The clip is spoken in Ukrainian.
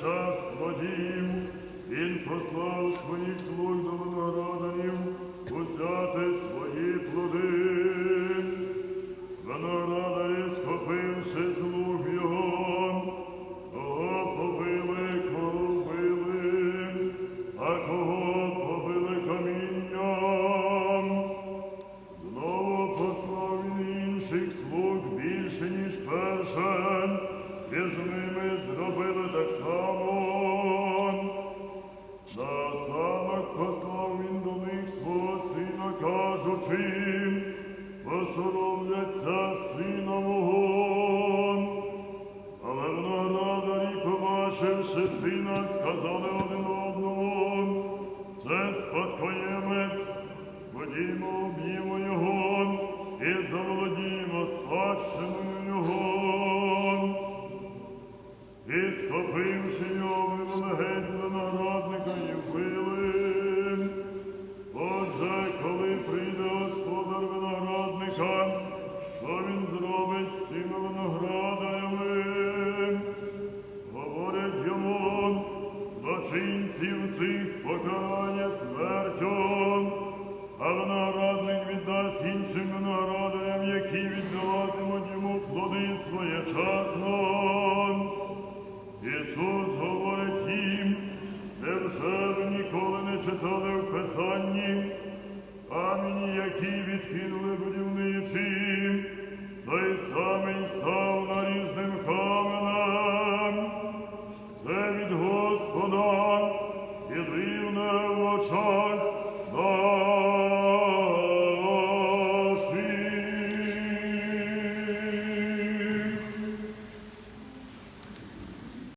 Час плодів, він послав своїх слуг до виноградарів, узяти свої. їх слуг більше, ніж першим, і з ними зробили так само. На Настанок послав він до них свого сина, кажучи, посоромляться сина мого. Але виноградарі, побачивши сина, сказали один одному, це спадкоємець, ходімо, б'ємо його і заволодіємо спадщиною його. І схопивши його, з виноградника і вбили. Отже, коли прийде господар виноградника, що він зробить з тими виноградарями? Говорять йому, злочинців цих покарання смертю, а виноградник віддасть іншим виноградарям, які віддаватимуть йому плоди своєчасно. Ісус говорить їм, невже ви ніколи не читали в Писанні, камінь, який відкинули будівничі, той самий став наріжним каменем. Це від Господа і дивне в очах